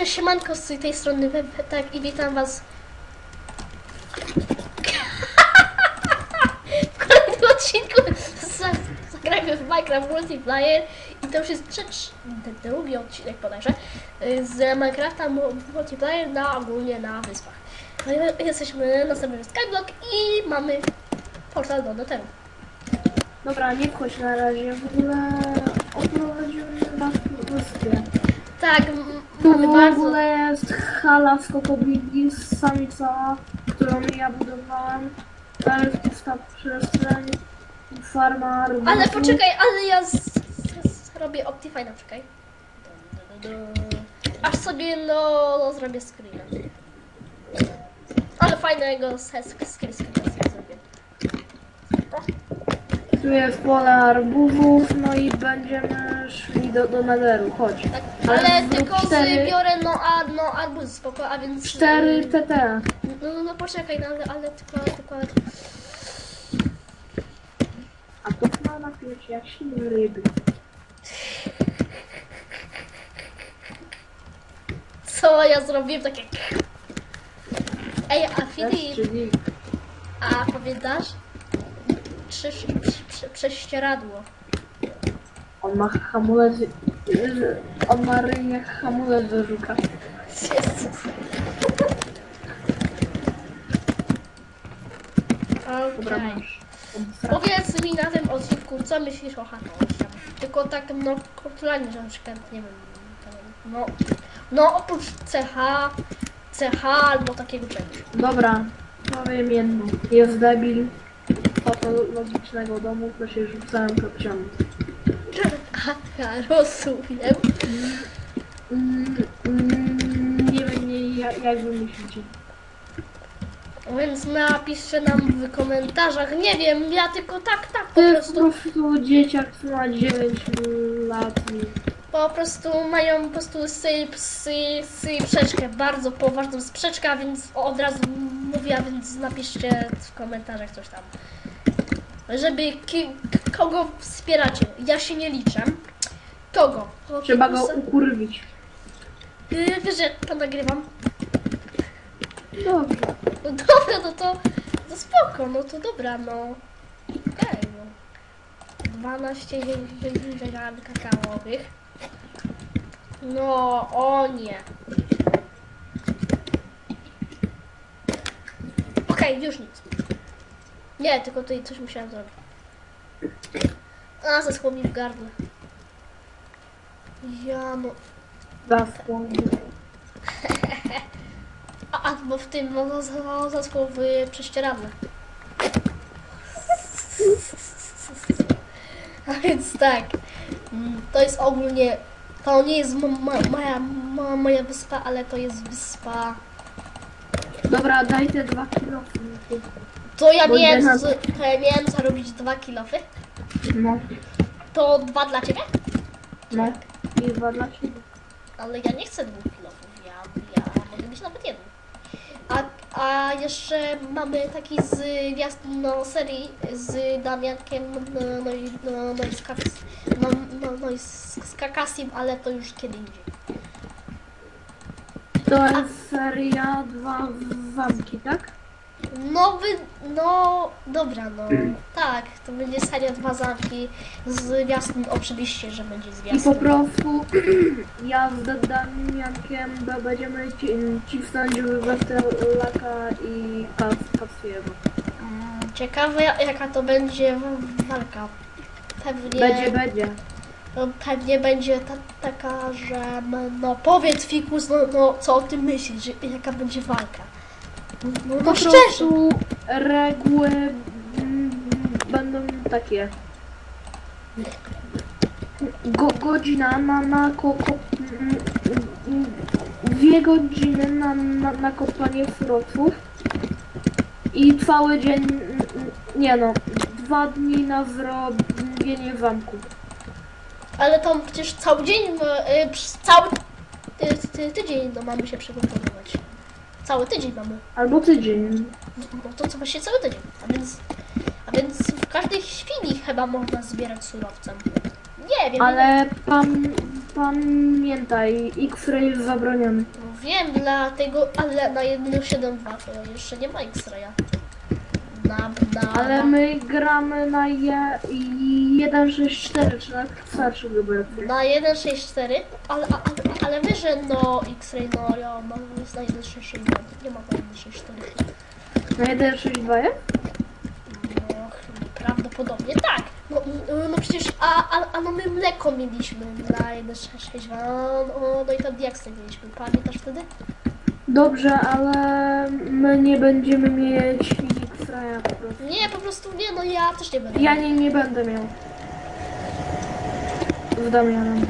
cześć, siemanko z tej strony tak i witam was w kolejnym odcinku zagrajmy w Minecraft Multiplayer i to już jest trzeci, drugi odcinek bodajże y, z Minecrafta mu- Multiplayer na ogólnie na wyspach. No i jesteśmy na serwerze Skyblock i mamy portal do Netheru. Dobra, nie wchodź na razie, w ogóle oprowadziłem nas po wyspie. Tak, mamy w bardzo... ogóle jest hala z kokobili, samica, którą ja budowałem. To jest pusta przestrzeń, farma arbuzów. Ale poczekaj, ale ja z, z, zrobię Optifine'a, czekaj. Aż sobie no, no zrobię screena. Ale fajnego screen screen screen zrobię. Tu jest pole arbuzów, no i będziemy szli do, do netheru, chodź. Tak, Ale zrób tylko cztery- zbiorę no, a, no arbuz spoko, a więc... 4 TT. No, no, no poczekaj, no, ale, ale tylko, tylko... A to ma na piecie jak silne ryby. Co ja zrobiłem takie... Ej, a Filip, czyli a pamiętasz? Prze, prze, prze, prześcieradło. on ma hamulec, on ma ryj jak hamulec do żuka. Jezus. Dobra, Okej. masz. Powiedz mi na tym odcinku, co myślisz o Hanościach. Tylko tak, no, kulturalnie, że na przykład, nie wiem, tam, no, no oprócz CH, CH albo takiego czegoś. Dobra, powiem jedno. Jest debil patologicznego domu, to się rzucałem kapciami. Aha, rozumiem. Mm, mm, nie wiem, nie, jak, jak wy myślicie. Więc napiszcie nam w komentarzach, nie wiem, ja tylko tak, tak, po To jest po prostu, prostu dzieciak, który ma 9 lat i... po prostu mają po prostu sy, sy, sy sprzeczkę, bardzo poważną sprzeczkę, a więc od razu mówię, a więc napiszcie w komentarzach coś tam. Żeby kogo wspieracie, ja się nie liczę. Kogo? Trzeba go ukurwić. Yy, Wiesz, że to nagrywam. Dobrze. No dobra, no to, to spoko, no to dobra, no. Okej, no. 12 ziarn kakaowych. No, o nie. Okej, już nic. Nie, tylko tutaj coś musiałem zrobić. A, zaschło mi w gardle. Ja no... Zaspał. A, a bo w tym, no, no, zaschło w prześcieradle. A więc tak, mm, to jest ogólnie, to nie jest mo- mo- moja, mo- moja wyspa, ale to jest wyspa, Dobra, daj te dwa kilo. To ja Bo miałem, idę na- z, to ja miałem zarobić dwa kilofy, No, to dwa dla Ciebie, no. I dwa dla ciebie. ale ja nie chcę dwóch kilofów, ja, ja mogę mieć nawet jeden. A, a jeszcze mamy taki zwiast no, serii z Damiankiem, no, no, i- no, no, i z, Kakas, no, no, no i z, z Kakasim, ale to już kiedy indziej. To jest seria dwa zamki, tak? No, wy, no, dobra, no, tak, to będzie seria dwa zamki z zwiastun, oczywiście, że będzie I po zwiastun. prostu ja z Damiankiem b- będziemy ci, cisnąć Westerlaka i Kasiego. Mm, Ciekawe, jaka to będzie w- walka. Pewnie... Będzie, będzie. No, pewnie będzie ta, taka, że m, no powiedz Fikus, no, no co o tym myślisz, że, jaka będzie walka. No, no, Po no szczerze. prostu reguły mm, będą takie. Go, godzina na, na ko, ko, mm, mm, dwie godziny na, na, na kopanie surowców i cały dzień, mm, nie no, dwa dni na zrobienie zamku. Ale to przecież cały dzień, no, y, przez cały ty, ty, tydzień no, mamy się przygotowywać. Cały tydzień mamy. Albo tydzień. No to co właśnie cały tydzień. A więc, a więc w każdej chwili chyba można zbierać surowcem. Nie wiem. Ale pan, pamiętaj, X-ray jest zabroniony. No wiem, dlatego, ale na 1.7.2 to jeszcze nie ma X-raya. Na, na, Ale my gramy na je, 1.6.4, czy na starszym wersji. Na 1.6.4, ale, ale, ale wiesz, że no X-ray, no ja mam jest na 1.6.6, nie ma na 1.6.4. Na 1.6.2 jest? No, prawdopodobnie tak. No, no, no przecież, a, a, a no my mleko mieliśmy na 1.6.6, no, no i tam diaksy mieliśmy, pamiętasz wtedy? Dobrze, ale my nie będziemy mieć X-raya po prostu. Nie, po prostu nie, no ja też nie będę. Ja nie, nie będę miał. Z Damianem.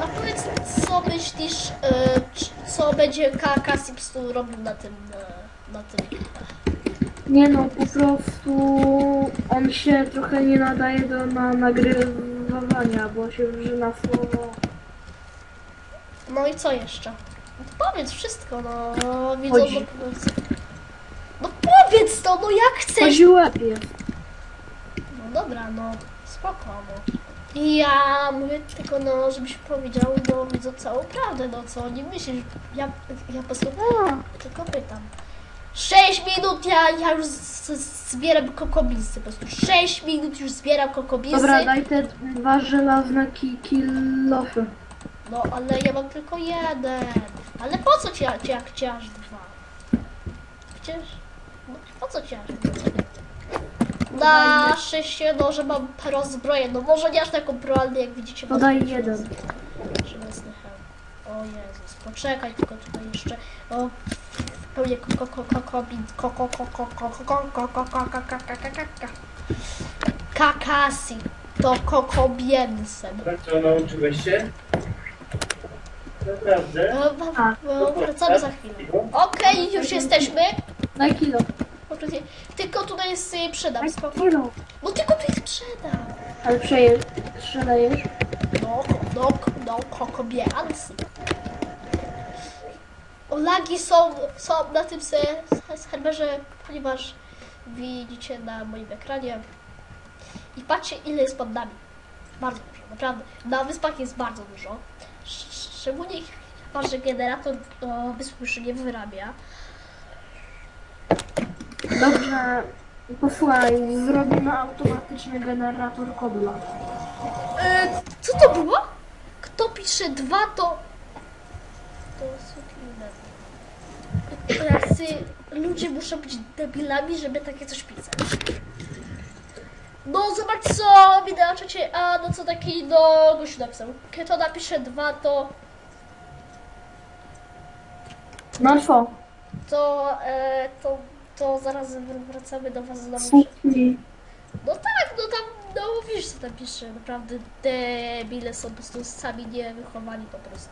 A powiedz, co myślisz, e, c- co będzie Kasips tu robił na tym, e, na tym. Nie no, po prostu on się trochę nie nadaje do na, nagrywania, bo się wrzyna słowo. No i co jeszcze? No powiedz wszystko, no, widzą, no, Chodzi. powiedz. no powiedz to, no jak chcesz. Chodzi jest. No dobra, no, spoko, no. I ja mówię tylko, no, żebyś powiedział, no, widzą całą prawdę, no, co nie myślisz, ja, ja po prostu tylko pytam. 6 minut, ja, ja już z, z, zbieram kokobinsy, po prostu 6 minut już zbieram kokobinsy. Dobra, daj te dwa żelazne ki kilofy. No, ale ja mam tylko jeden. Ale po co ci, jak ci aż dwa? Przecież, no, co ci aż dwa? Na szczęście, no, że mam rozbroję. No może nie aż taką pro, ale jak widzicie... To mam daj żelazny- jeden. Żelazny hełm. O Jezus, poczekaj tylko tutaj jeszcze. O, pełnię koko, koko, kokobin, koko, koko, koko, koko, koko, kaka, Kakasi. To kokobiensem. Co, nauczyłeś się? Naprawdę? E, e, Wracamy za chwilę. Okej, już jesteśmy. Daj kilo. Tylko tutaj sobie przydam, Daj spoko. kilo. No tylko tutaj sprzedam. Ale przejesz, sprzedajesz. No, no, no, kokobians. Lagi są, są na tym se, serwerze, ponieważ widzicie na moim ekranie. I patrzcie ile jest pod nami. Bardzo dużo, naprawdę. Na wyspach jest bardzo dużo. Sz- Szczególnie chyba, że generator o, już nie wyrabia. Dobrze. Posłuchaj, zrobimy automatyczny generator kodla. E, co to było? Kto pisze dwa, to... To sukinne. Jacy ludzie muszą być debilami, żeby takie coś pisać. No zobacz co mi na czacie, a no co taki no gościu napisał. Kto napisze dwa, to... Marfo. To, e, to, to zaraz wracamy do was znowu. Słuchaj. No tak, no tam, no wiesz co tam pisze, naprawdę debile są po prostu sami nie wychowani po prostu.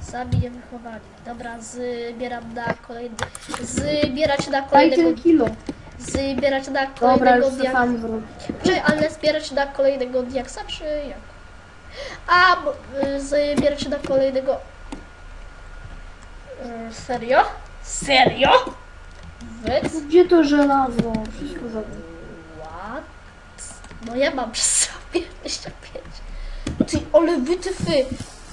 Sami nie wychowani. Dobra, zbieram na kolejny, zbierać na Daj kolejnego, kilo. zbierać na Dobra, kolejnego już to diaksa, sam zrobię. czy, ale zbierać na kolejnego diaksa, czy jak? A, y, zbierać na kolejnego, y, serio? Serio? Wy? Gdzie to żelazo? Wszystko zabrać. What? No ja mam przy sobie 25. Ty, ale wy ty fy.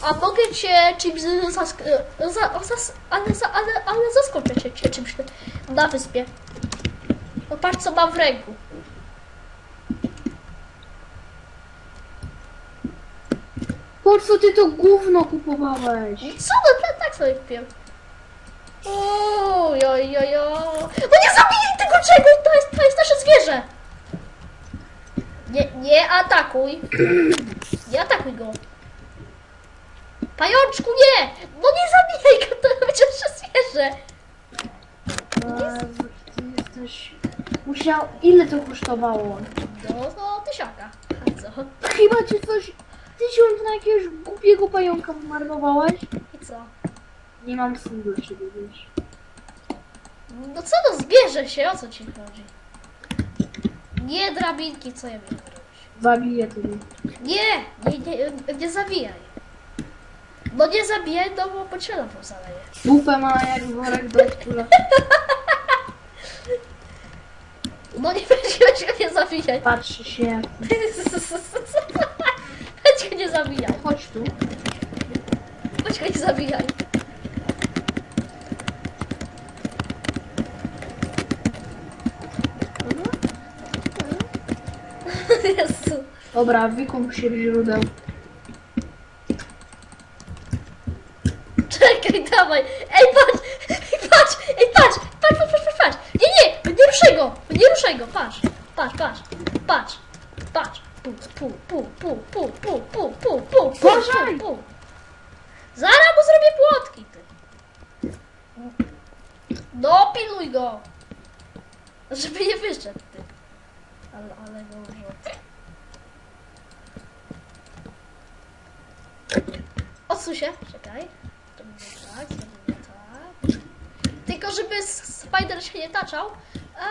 A mogę cię czymś zask... Za, zas, ale, za, ale, ale zaskoczę cię, cię czymś na wyspie. No patrz co mam w ręku. Po co ty to gówno kupowałeś? Co no tak, tak sobie kupiłem. Oj, oj. No nie zabijaj tego czego! To jest, to jest nasze zwierzę! Nie, nie atakuj. Nie atakuj go. Pajączku, nie! No nie zabijaj go, to będzie nasze zwierzę. Jezu, ty jesteś... Musiał... Ile to kosztowało? No, no, tysiaka. A co? Chyba ci coś... Tysiąc na jakiegoś głupiego pająka zmarnowałeś? Nie mam słów dla ciebie, wiesz. No co no, zbierze się, o co ci chodzi? Nie drabinki, co ja miałem robić? Zabiję ciebie. Nie, nie, nie, nie zabijaj. No nie zabijaj, no bo pociela powzaleje. Bufę ma jak worek do odkula. No nie będzie się nie zabijaj. Patrzy się jak... Będzie nie zabijaj. Chodź tu. Chodź go nie zabijaj. Jezu. Dobra, wykąp się źródeł. Czekaj, dawaj. Ej, patrz! Ej, patrz! Ej, patrz! Patrz, patrz, patrz, patrz! Nie, nie! Nie ruszaj go! Nie ruszaj go! Patrz! Patrz, patrz! Patrz! Patrz! Pu, pu, pu, pu, pu, pu, pu, pu, pu, pu, pu, pu. Zaraz mu zrobię płotki, ty. No, piluj go! Żeby nie wyszedł. Ale, ale go urząd. Odsuń się, czekaj. To będzie tak, to będzie tak. Tylko żeby Spider się nie taczał. A,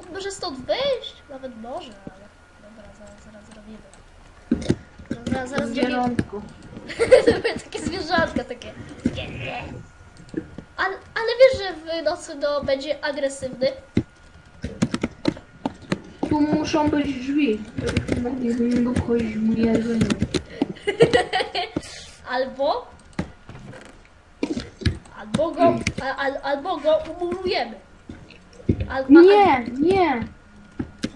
on może stąd wyjść? Nawet może, ale... Dobra, zaraz, zaraz zrobimy. Zaraz, zaraz zrobimy. To były takie zwierzątka, takie... Ale, ale wiesz, że w nocy no, będzie agresywny? Tu muszą być drzwi. żebyśmy mogli z nim wchodzić w jedzenie. Albo... Albo go, al, albo go umurujemy. Al, Nie, nie.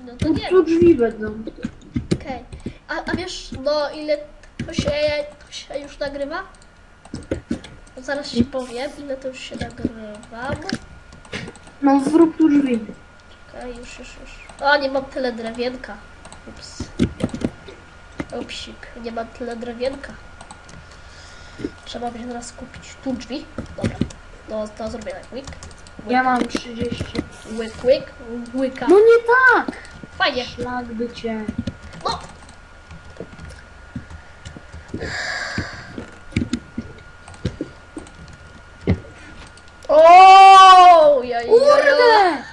no to nie. tu drzwi będą. Okej. A, a wiesz, no ile to się, to się już nagrywa? No zaraz ci powiem, ile to już się nagrywa. No zrób tu drzwi. Okej, już, już, już. O, nie mam tyle drewienka. Ups. Upsik, nie mam tyle drewienka. Trzeba będzie teraz kupić tu drzwi. Dobra, no to zrobię tak. Łyk, Ja mam 30. łyk, łyk, łyka. No nie tak! Fajnie. Szlak by cię. No! O, ja, ja, ja. Kurde!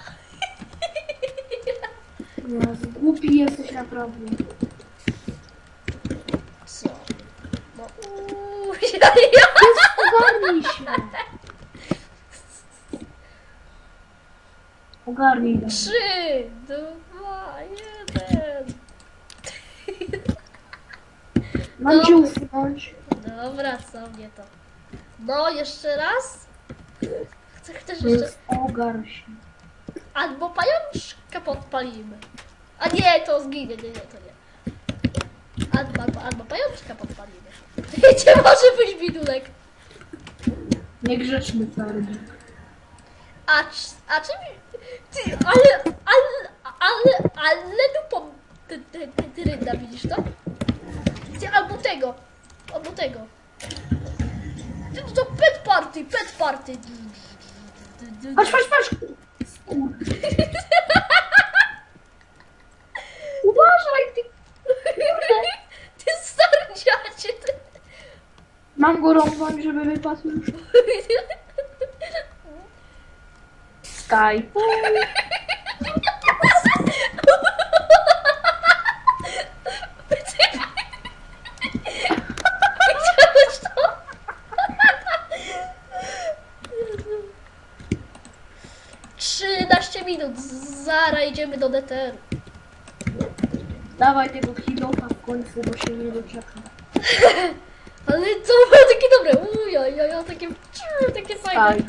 Jezu, jesteś naprawdę. Co? No, uuu, ja, ja. Ogarnij się. Ogarnij się. Trzy, dwa, jeden. Mam No. cię usunąć. Dobra, co mnie to? No, jeszcze raz. Chcę, chcesz jeszcze... Więc ogarn się. Albo pajączka podpalimy. A nie, to zginie, nie, nie, to nie. Albo, albo, albo pajączka podpalimy. Wiecie, może być bidulek. Niegrzeczny twardy. A, c- a czym... Ty, ale, ale, ale, ale dupą ty, ty, ty, ty rynda, widzisz to? Ty, albo tego, albo tego. Ty, to pet party, pet party. Patrz, patrz! Skur. Uważaj, ty kurde! Ty stary dziadzie, ty. Mam go rąbać, żeby wypadł. Skype. Trzynaście minut, zara idziemy do DTR. Dawaj tego kilofa w końcu, bo się nie doczekam. Ale co było takie dobre? Uuu, ja, ja, ja takie, ciu, takie fajne.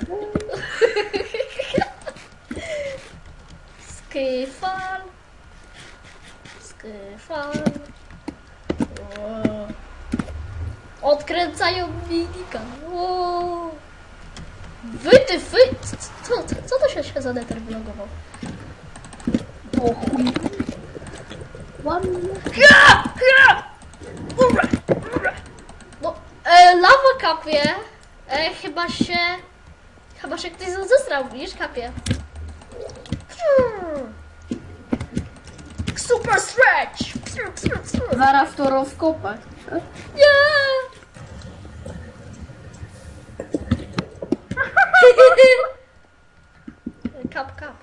Skyfall. Skyfall. Odkręcają minika. Wow. Wy ty fy... Co, co, co to się Shazaneter vlogował? O chuj. One... Ha! Ha! Lawa kapie. E, chyba się... Chyba się ktoś zesrał, widzisz, kapie. Hmm. Super stretch! Zaraz to rozkopać. Nie! Kap, kap.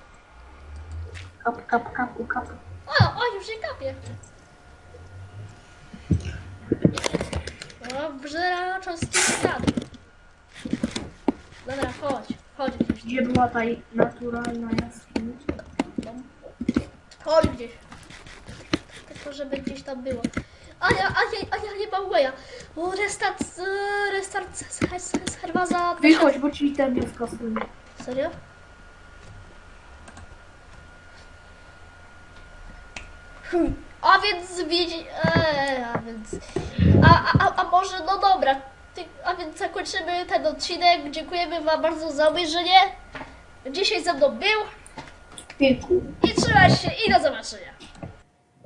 Kap, kap, kap, kap. O, o, już nie kapie. Dobrze, czas stanu. Dobra, chodź, chodź gdzieś. Gdzie była ta naturalna jaskinia? Chodź gdzieś. Tylko, żeby gdzieś tam było. a ja, a ja, a ja nie mam. O, restart, e, restart s- serwa za... Wychodź, bo ci ten nie skasuję. Serio? Hmm, A więc widzi... Eee, a więc... A, a, a może, no dobra. A więc zakończymy ten odcinek. Dziękujemy wam bardzo za obejrzenie. Dzisiaj ze mną był i trzymaj się i do zobaczenia.